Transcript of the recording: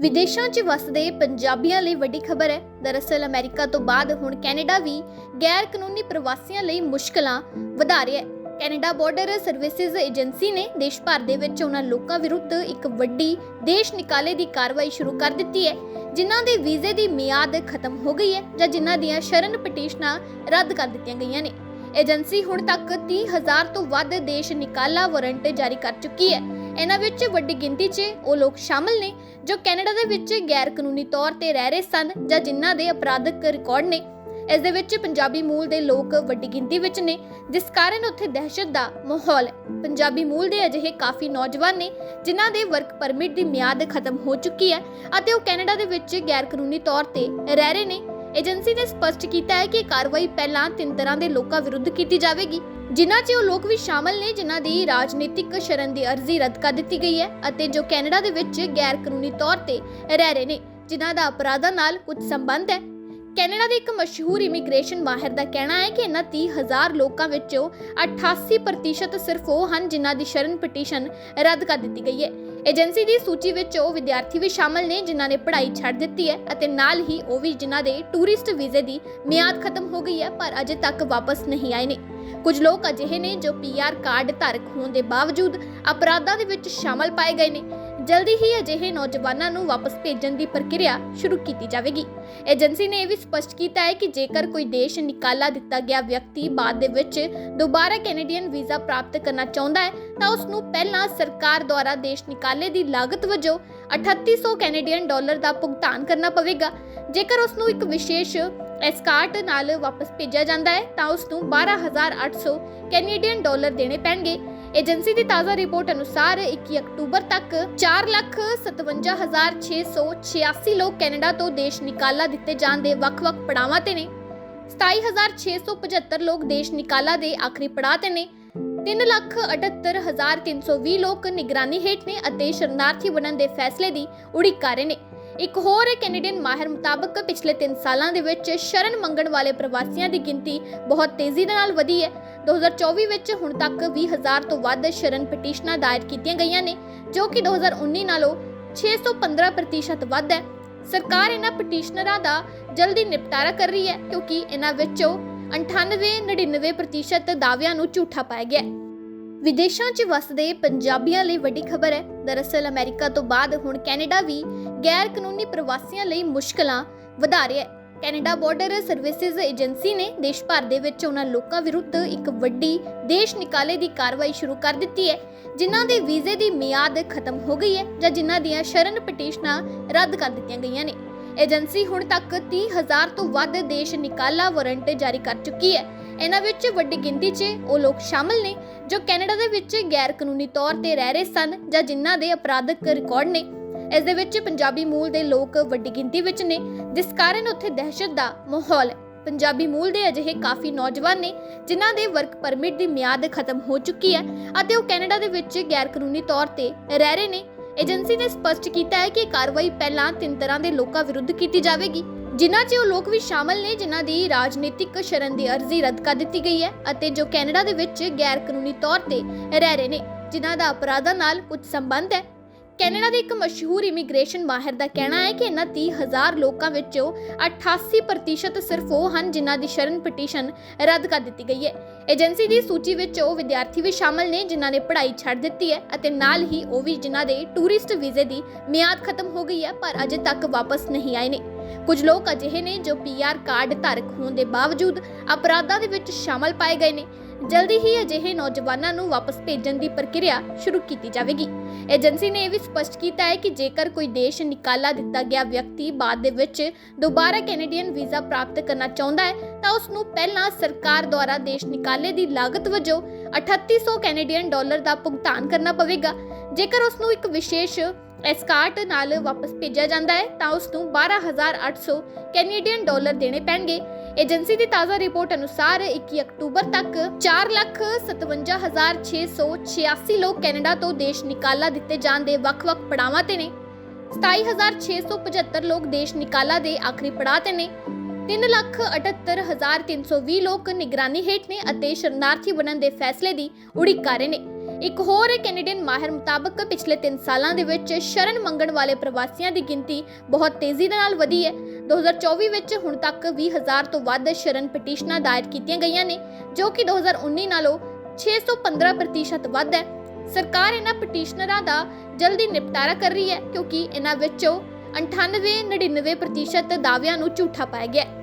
ਵਿਦੇਸ਼ਾਂ 'ਚ ਵਸਦੇ ਪੰਜਾਬੀਆਂ ਲਈ ਵੱਡੀ ਖਬਰ ਹੈ। ਦਰਅਸਲ ਅਮਰੀਕਾ ਤੋਂ ਬਾਅਦ ਹੁਣ ਕੈਨੇਡਾ ਵੀ ਗੈਰ ਕਾਨੂੰਨੀ ਪ੍ਰਵਾਸੀਆਂ ਲਈ ਮੁਸ਼ਕਲਾਂ ਵਧਾ ਰਿਹਾ ਹੈ। ਕੈਨੇਡਾ ਬਾਰਡਰ ਸਰਵਿਸਿਜ਼ ਏਜੰਸੀ ਨੇ ਦੇਸ਼ ਭਰ ਦੇ ਵਿੱਚ ਉਹਨਾਂ ਲੋਕਾਂ ਵਿਰੁੱਧ ਇੱਕ ਵੱਡੀ ਦੇਸ਼ ਨਿਕਾਲੇ ਦੀ ਕਾਰਵਾਈ ਸ਼ੁਰੂ ਕਰ ਦਿੱਤੀ ਹੈ, ਜਿਨ੍ਹਾਂ ਦੇ ਵੀਜ਼ੇ ਦੀ ਮਿਆਦ ਖਤਮ ਹੋ ਗਈ ਹੈ ਜਾਂ ਜਿਨ੍ਹਾਂ ਦੀਆਂ ਸ਼ਰਨ ਪਟੀਸ਼ਨਾਂ ਰੱਦ ਕਰ ਦਿੱਤੀਆਂ ਗਈਆਂ ਨੇ। ਏਜੰਸੀ ਹੁਣ ਤੱਕ 30000 ਤੋਂ ਵੱਧ ਦੇਸ਼ ਨਿਕਾਲਾ ਵਾਰੰਟ ਜਾਰੀ ਕਰ ਚੁੱਕੀ ਹੈ। ਇਹਨਾਂ ਵਿੱਚ ਵੱਡੀ ਗਿਣਤੀ 'ਚ ਉਹ ਲੋਕ ਸ਼ਾਮਲ ਨੇ ਜੋ ਕੈਨੇਡਾ ਦੇ ਵਿੱਚ ਗੈਰ ਕਾਨੂੰਨੀ ਤੌਰ ਤੇ ਰਹਿ ਰਹੇ ਸਨ ਜਾਂ ਜਿਨ੍ਹਾਂ ਦੇ ਅਪਰਾਧਿਕ ਰਿਕਾਰਡ ਨੇ। ਇਸ ਦੇ ਵਿੱਚ ਪੰਜਾਬੀ ਮੂਲ ਦੇ ਲੋਕ ਵੱਡੀ ਗਿਣਤੀ ਵਿੱਚ ਨੇ, ਜਿਸ ਕਾਰਨ ਉੱਥੇ ਦਹਿਸ਼ਤ ਦਾ ਮਾਹੌਲ ਹੈ। ਪੰਜਾਬੀ ਮੂਲ ਦੇ ਅਜਿਹੇ ਕਾਫੀ ਨੌਜਵਾਨ ਨੇ, ਜਿਨ੍ਹਾਂ ਦੇ ਵਰਕ ਪਰਮਿਟ ਦੀ ਮਿਆਦ ਖਤਮ ਹੋ ਚੁੱਕੀ ਹੈ ਅਤੇ ਉਹ ਕੈਨੇਡਾ ਦੇ ਵਿੱਚ ਗੈਰ ਕਾਨੂੰਨੀ ਤੌਰ ਤੇ ਰਹਿ ਰਹੇ ਨੇ। ਏਜੰਸੀ ਨੇ ਸਪਸ਼ਟ ਕੀਤਾ ਹੈ ਕਿ ਕਾਰਵਾਈ ਪਹਿਲਾਂ ਤਿੰਨ ਤਰ੍ਹਾਂ ਦੇ ਲੋਕਾਂ ਵਿਰੁੱਧ ਕੀਤੀ ਜਾਵੇਗੀ, ਜਿਨ੍ਹਾਂ 'ਚ ਉਹ ਲੋਕ ਵੀ ਸ਼ਾਮਲ ਨੇ, ਜਿਨ੍ਹਾਂ ਦੀ ਰਾਜਨੀਤਿਕ ਸ਼ਰਨ ਦੀ ਅਰਜ਼ੀ ਰੱਦ ਕਰ ਦਿੱਤੀ ਗਈ ਹੈ ਅਤੇ ਜੋ ਕੈਨੇਡਾ ਦੇ ਵਿੱਚ ਗੈਰ ਕਾਨੂੰਨੀ ਤੌਰ ਤੇ ਰਹਿ ਰਹੇ ਨੇ, ਜਿਨ੍ਹਾਂ ਦਾ ਅਪਰਾਧਾਂ ਨਾਲ ਕੁਝ ਸੰਬੰਧ ਹੈ। ਕੈਨੇਡਾ ਦੇ ਇੱਕ ਮਸ਼ਹੂਰ ਇਮੀਗ੍ਰੇਸ਼ਨ ਮਾਹਿਰ ਦਾ ਕਹਿਣਾ ਹੈ ਕਿ ਇਹਨਾਂ 30000 ਲੋਕਾਂ ਵਿੱਚੋਂ 88% ਸਿਰਫ ਉਹ ਹਨ, ਜਿਨ੍ਹਾਂ ਦੀ ਸ਼ਰਨ ਪਟੀਸ਼ਨ ਰੱਦ ਕਰ ਦਿੱਤੀ ਗਈ ਹੈ। ਏਜੰਸੀ ਦੀ ਸੂਚੀ ਵਿੱਚ ਉਹ ਵਿਦਿਆਰਥੀ ਵੀ ਸ਼ਾਮਲ ਨੇ, ਜਿਨ੍ਹਾਂ ਨੇ ਪੜ੍ਹਾਈ ਛੱਡ ਦਿੱਤੀ ਹੈ ਅਤੇ ਨਾਲ ਹੀ ਉਹ ਵੀ ਜਿਨ੍ਹਾਂ ਦੇ ਟੂਰਿਸਟ ਵੀਜ਼ੇ ਦੀ ਮਿਆਦ ਖਤਮ ਹੋ ਗਈ ਹੈ, ਪਰ ਅਜੇ ਤੱਕ ਵਾਪਸ ਨਹੀਂ ਆਏ ਨੇ। ਕੁਝ ਲੋਕ ਅਜਿਹੇ ਨੇ ਜੋ ਪੀਆਰ ਕਾਰਡ ਧਾਰਕ ਹੋਣ ਦੇ ਬਾਵਜੂਦ ਅਪਰਾਧਾਂ ਦੇ ਵਿੱਚ ਸ਼ਾਮਲ ਪਾਏ ਗਏ ਨੇ। ਜਲਦੀ ਹੀ ਅਜਿਹੇ ਨੌਜਵਾਨਾਂ ਨੂੰ ਵਾਪਸ ਭੇਜਣ ਦੀ ਪ੍ਰਕਿਰਿਆ ਸ਼ੁਰੂ ਕੀਤੀ ਜਾਵੇਗੀ। ਏਜੰਸੀ ਨੇ ਇਹ ਵੀ ਸਪਸ਼ਟ ਕੀਤਾ ਹੈ ਕਿ ਜੇਕਰ ਕੋਈ ਦੇਸ਼ ਨਿਕਾਲਾ ਦਿੱਤਾ ਗਿਆ ਵਿਅਕਤੀ ਬਾਅਦ ਦੇ ਵਿੱਚ ਦੁਬਾਰਾ ਕੈਨੇਡੀਅਨ ਵੀਜ਼ਾ ਪ੍ਰਾਪਤ ਕਰਨਾ ਚਾਹੁੰਦਾ ਹੈ, ਤਾਂ ਉਸ ਨੂੰ ਪਹਿਲਾਂ ਸਰਕਾਰ ਦੁਆਰਾ ਦੇਸ਼ ਨਿਕਾਲੇ ਦੀ ਲਾਗਤ ਵਜੋਂ 3800 ਕੈਨੇਡੀਅਨ ਡਾਲਰ ਦਾ ਭੁਗਤਾਨ ਕਰਨਾ ਪਵੇਗਾ। ਜੇਕਰ ਉਸ ਨੂੰ ਇੱਕ ਵਿਸ਼ੇਸ਼ ਐਸਕਾਰਟ ਨਾਲ ਵਾਪਸ ਭੇਜਿਆ ਜਾਂਦਾ ਹੈ, ਤਾਂ ਉਸ ਨੂੰ 12800 ਕੈਨੇਡੀਅਨ ਡਾਲਰ ਦੇਣੇ ਪੈਣਗੇ। ਏਜੰਸੀ ਦੀ ਤਾਜ਼ਾ ਰਿਪੋਰਟ ਅਨੁਸਾਰ 21 ਅਕਤੂਬਰ ਤੱਕ 457686 ਲੋਕ ਕੈਨੇਡਾ ਤੋਂ ਦੇਸ਼ ਨਿਕਾਲਾ ਦਿੱਤੇ ਜਾਣ ਦੇ ਵੱਖ-ਵੱਖ ਪੜਾਵਾਂ ਤੇ ਨੇ। 27675 ਲੋਕ ਦੇਸ਼ ਨਿਕਾਲਾ ਦੇ ਆਖਰੀ ਪੜਾਅ ਤੇ ਨੇ। 378320 ਲੋਕ ਨਿਗਰਾਨੀ ਹੇਠ ਨੇ ਅਤੇ ਸ਼ਰਨਾਰਥੀ ਬਣਨ ਦੇ ਫੈਸਲੇ ਦੀ ਉਡੀਕ ਕਰ ਰਹੇ ਨੇ। ਇੱਕ ਹੋਰ ਕੈਨੇਡੀਅਨ ਮਾਹਿਰ ਮੁਤਾਬਕ, ਪਿਛਲੇ 3 ਸਾਲਾਂ ਦੇ ਵਿੱਚ ਸ਼ਰਨ ਮੰਗਣ ਵਾਲੇ ਪ੍ਰਵਾਸੀਆਂ ਦੀ ਗਿਣਤੀ ਬਹੁਤ ਤੇਜ਼ੀ ਦੇ ਨਾਲ ਵਧੀ ਹੈ। 2024 ਵਿੱਚ ਹੁਣ ਤੱਕ 20000 ਤੋਂ ਵੱਧ ਸ਼ਰਨ ਪਟੀਸ਼ਨਾਂ ਦਾਇਰ ਕੀਤੀਆਂ ਗਈਆਂ ਨੇ, ਜੋ ਕਿ 2019 ਨਾਲੋਂ 615% ਵੱਧ ਹੈ। ਸਰਕਾਰ ਇਹਨਾਂ ਪਟੀਸ਼ਨਰਾਂ ਦਾ ਜਲਦੀ ਨਿਪਟਾਰਾ ਕਰ ਰਹੀ ਹੈ, ਕਿਉਂਕਿ ਇਹਨਾਂ ਵਿੱਚੋਂ 98-99% ਦਾਅਵਿਆਂ ਨੂੰ ਝੂਠਾ ਪਾਇਆ ਗਿਆ ਹੈ। ਵਿਦੇਸ਼ਾਂ 'ਚ ਵਸਦੇ ਪੰਜਾਬੀਆਂ ਲਈ ਵੱਡੀ ਖਬਰ ਹੈ। ਦਰਅਸਲ ਅਮਰੀਕਾ ਤੋਂ ਬਾਅਦ ਹੁਣ ਕੈਨੇਡਾ ਵੀ ਗੈਰ ਕਾਨੂੰਨੀ ਪ੍ਰਵਾਸੀਆਂ ਲਈ ਮੁਸ਼ਕਲਾਂ ਵਧਾ ਰਿਹਾ ਹੈ। ਕੈਨੇਡਾ ਬਾਰਡਰ ਸਰਵਿਸਿਜ਼ ਏਜੰਸੀ ਨੇ ਦੇਸ਼ ਭਰ ਦੇ ਵਿੱਚ ਉਹਨਾਂ ਲੋਕਾਂ ਵਿਰੁੱਧ ਇੱਕ ਵੱਡੀ ਦੇਸ਼ ਨਿਕਾਲੇ ਦੀ ਕਾਰਵਾਈ ਸ਼ੁਰੂ ਕਰ ਦਿੱਤੀ ਹੈ, ਜਿਨ੍ਹਾਂ ਦੇ ਵੀਜ਼ੇ ਦੀ ਮਿਆਦ ਖਤਮ ਹੋ ਗਈ ਹੈ ਜਾਂ ਜਿਨ੍ਹਾਂ ਦੀਆਂ ਸ਼ਰਨ ਪਟੀਸ਼ਨਾਂ ਰੱਦ ਕਰ ਦਿੱਤੀਆਂ ਗਈਆਂ ਨੇ। ਏਜੰਸੀ ਹੁਣ ਤੱਕ 30000 ਤੋਂ ਵੱਧ ਦੇਸ਼ ਨਿਕਾਲਾ ਵਾਰੰਟ ਜਾਰੀ ਕਰ ਚੁੱਕੀ ਹੈ। ਇਹਨਾਂ ਵਿੱਚ ਵੱਡੀ ਗਿਣਤੀ 'ਚ ਉਹ ਲੋਕ ਸ਼ਾਮਲ ਨੇ ਜੋ ਕੈਨੇਡਾ ਦੇ ਵਿੱਚ ਗੈਰ ਕਾਨੂੰਨੀ ਤੌਰ ਤੇ ਰਹਿ ਰਹੇ ਸਨ ਜਾਂ ਜਿਨ੍ਹਾਂ ਦੇ ਅਪਰਾਧਿਕ ਰਿਕਾਰਡ ਨੇ। ਇਸ ਦੇ ਵਿੱਚ ਪੰਜਾਬੀ ਮੂਲ ਦੇ ਲੋਕ ਵੱਡੀ ਗਿਣਤੀ ਵਿੱਚ ਨੇ। ਜਿਸ ਕਾਰਨ ਉੱਥੇ ਦਹਿਸ਼ਤ ਦਾ ਮਾਹੌਲ ਹੈ। ਪੰਜਾਬੀ ਮੂਲ ਦੇ ਅਜਿਹੇ ਕਾਫੀ ਨੌਜਵਾਨ ਨੇ, ਜਿਨ੍ਹਾਂ ਦੇ ਵਰਕ ਪਰਮਿਟ ਦੀ ਮਿਆਦ ਖਤਮ ਹੋ ਚੁੱਕੀ ਹੈ ਅਤੇ ਉਹ ਕੈਨੇਡਾ ਦੇ ਵਿੱਚ ਗੈਰ ਕਾਨੂੰਨੀ ਤੌਰ ਤੇ ਰਹਿ ਰਹੇ ਨੇ। ਏਜੰਸੀ ਨੇ ਸਪਸ਼ਟ ਕੀਤਾ ਹੈ ਕਿ ਇਹ ਕਾਰਵਾਈ ਪਹਿਲਾਂ ਤਿੰਨ ਤਰ੍ਹਾਂ ਦੇ ਲੋਕਾਂ ਵਿਰੁੱਧ ਕੀਤੀ ਜਾਵੇਗੀ, ਜਿਨ੍ਹਾਂ 'ਚ ਉਹ ਲੋਕ ਵੀ ਸ਼ਾਮਲ ਨੇ, ਜਿਨ੍ਹਾਂ ਦੀ ਰਾਜਨੀਤਿਕ ਸ਼ਰਨ ਦੀ ਅਰਜ਼ੀ ਰੱਦ ਕਰ ਦਿੱਤੀ ਗਈ ਹੈ ਅਤੇ ਜੋ ਕੈਨੇਡਾ ਦੇ ਵਿੱਚ ਗੈਰ ਕਾਨੂੰਨੀ ਤੌਰ ਤੇ ਰਹਿ ਰਹੇ ਨੇ, ਜਿਨ੍ਹਾਂ ਦਾ ਅਪਰਾਧਾਂ ਨਾਲ ਕੁਝ ਸੰਬੰਧ ਹੈ। ਕੈਨੇਡਾ ਦੇ ਇੱਕ ਮਸ਼ਹੂਰ ਇਮੀਗ੍ਰੇਸ਼ਨ ਮਾਹਿਰ ਦਾ ਕਹਿਣਾ ਹੈ ਕਿ ਇਹਨਾਂ 30000 ਲੋਕਾਂ ਵਿੱਚੋਂ 88% ਸਿਰਫ ਉਹ ਹਨ ਜਿਨ੍ਹਾਂ ਦੀ ਸ਼ਰਨ ਪਟੀਸ਼ਨ ਰੱਦ ਕਰ ਦਿੱਤੀ ਗਈ ਹੈ। ਏਜੰਸੀ ਦੀ ਸੂਚੀ ਵਿੱਚ ਉਹ ਵਿਦਿਆਰਥੀ ਵੀ ਸ਼ਾਮਲ ਨੇ ਜਿਨ੍ਹਾਂ ਨੇ ਪੜ੍ਹਾਈ ਛੱਡ ਦਿੱਤੀ ਹੈ ਅਤੇ ਨਾਲ ਹੀ ਉਹ ਵੀ ਜਿਨ੍ਹਾਂ ਦੇ ਟੂਰਿਸਟ ਵੀਜ਼ੇ ਦੀ ਮਿਆਦ ਖਤਮ ਹੋ ਗਈ ਹੈ, ਪਰ ਅਜੇ ਤੱਕ ਵਾਪਸ ਨਹੀਂ ਆਏ ਨੇ। ਕੁਝ ਲੋਕ ਅਜਿਹੇ ਨੇ ਜੋ ਪੀਆਰ ਕਾਰਡ ਧਾਰਕ ਹੋਣ ਦੇ ਬਾਵਜੂਦ ਅਪਰਾਧਾਂ ਦੇ ਵਿੱਚ ਸ਼ਾਮਲ ਪਾਏ ਗਏ ਨੇ। ਜਲਦੀ ਹੀ ਅਜਿਹੇ ਨੌਜਵਾਨਾਂ ਨੂੰ ਵਾਪਸ ਭੇਜਣ ਦੀ ਪ੍ਰਕਿਰਿਆ ਸ਼ੁਰੂ ਕੀਤੀ ਜਾਵੇਗੀ। ਏਜੰਸੀ ਨੇ ਇਹ ਵੀ ਸਪਸ਼ਟ ਕੀਤਾ ਹੈ ਕਿ ਜੇਕਰ ਕੋਈ ਦੇਸ਼ ਨਿਕਾਲਾ ਦਿੱਤਾ ਗਿਆ ਵਿਅਕਤੀ ਬਾਅਦ ਦੇ ਵਿੱਚ ਦੁਬਾਰਾ ਕੈਨੇਡੀਅਨ ਵੀਜ਼ਾ ਪ੍ਰਾਪਤ ਕਰਨਾ ਚਾਹੁੰਦਾ ਹੈ, ਤਾਂ ਉਸ ਨੂੰ ਪਹਿਲਾਂ ਸਰਕਾਰ ਦੁਆਰਾ ਦੇਸ਼ ਨਿਕਾਲੇ ਦੀ ਲਾਗਤ ਵਜੋਂ 3800 ਕੈਨੇਡੀਅਨ ਡਾਲਰ ਦਾ ਭੁਗਤਾਨ ਕਰਨਾ ਪਵੇਗਾ। ਜੇਕਰ ਉਸ ਨੂੰ ਇੱਕ ਵਿਸ਼ੇਸ਼ ਐਸਕਾਰਟ ਨਾਲ ਵਾਪਸ ਭੇਜਿਆ ਜਾਂਦਾ ਹੈ, ਤਾਂ ਉਸ ਨੂੰ 12800 ਕੈਨੇਡੀਅਨ ਡਾਲਰ ਦੇਣੇ ਪੈਣਗੇ। ਏਜੰਸੀ ਦੀ ਤਾਜ਼ਾ ਰਿਪੋਰਟ ਅਨੁਸਾਰ 21 ਅਕਤੂਬਰ ਤੱਕ 457686 ਲੋਕ ਕੈਨੇਡਾ ਤੋਂ ਦੇਸ਼ ਨਿਕਾਲਾ ਦਿੱਤੇ ਜਾਣ ਦੇ ਵੱਖ-ਵੱਖ ਪੜਾਵਾਂ ਤੇ ਨੇ। 27675 ਲੋਕ ਦੇਸ਼ ਨਿਕਾਲਾ ਦੇ ਆਖਰੀ ਪੜਾਅ ਤੇ ਨੇ। 378320 ਲੋਕ ਨਿਗਰਾਨੀ ਹੇਠ ਨੇ ਅਤੇ ਸ਼ਰਨਾਰਥੀ ਬਣਨ ਦੇ ਫੈਸਲੇ ਦੀ ਉਡੀਕ ਕਰ ਰਹੇ ਨੇ। ਇੱਕ ਹੋਰ ਕੈਨੇਡੀਅਨ ਮਾਹਿਰ ਮੁਤਾਬਕ, ਪਿਛਲੇ 3 ਸਾਲਾਂ ਦੇ ਵਿੱਚ ਸ਼ਰਨ ਮੰਗਣ ਵਾਲੇ ਪ੍ਰਵਾਸੀਆਂ ਦੀ ਗਿਣਤੀ ਬਹੁਤ ਤੇਜ਼ੀ ਦੇ ਨਾਲ ਵਧੀ ਹੈ। 2024 ਵਿੱਚ ਹੁਣ ਤੱਕ 20000 ਤੋਂ ਵੱਧ ਸ਼ਰਨ ਪਟੀਸ਼ਨਾਂ ਦਾਇਰ ਕੀਤੀਆਂ ਗਈਆਂ ਨੇ, ਜੋ ਕਿ 2019 ਨਾਲੋਂ 615% ਵੱਧ ਹੈ। ਸਰਕਾਰ ਇਹਨਾਂ ਪਟੀਸ਼ਨਰਾਂ ਦਾ ਜਲਦੀ ਨਿਪਟਾਰਾ ਕਰ ਰਹੀ ਹੈ, ਕਿਉਂਕਿ ਇਹਨਾਂ ਵਿੱਚੋਂ 98-99% ਦਾਅਵਿਆਂ ਨੂੰ ਝੂਠਾ ਪਾਇਆ ਗਿਆ ਹੈ।